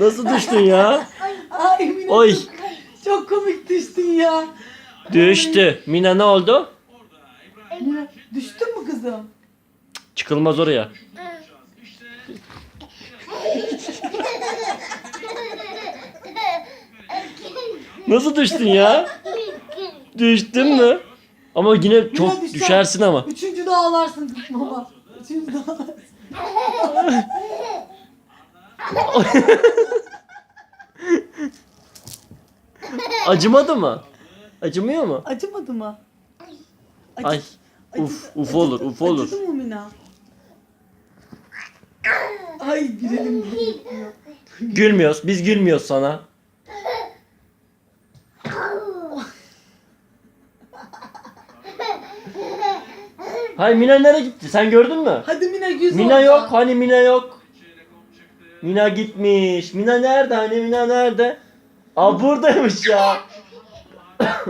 Nasıl düştün ya? Ay Mina Oy. Çok, çok komik düştün ya. Düştü. Mina ne oldu? Mina, düştün mü kızım? Çıkılmaz oraya. Nasıl düştün ya? Düştün mü? Ama yine çok düşersin ama. Üçüncü de ağlarsın baba. Üçüncü de ağlarsın. Acımadı mı? Acımıyor mu? Acımadı mı? Acı- Ay. Uf, uf olur, uf olur. Acıdı mı Mina? Ay gülelim gülelim. Gülmüyoruz. Biz gülmüyoruz sana. Hay Mina nereye gitti? Sen gördün mü? Hadi Mina yüz Mina orada. yok. Hani Mina yok. Mina gitmiş. Mina nerede? Hani Mina nerede? Aa buradaymış ya.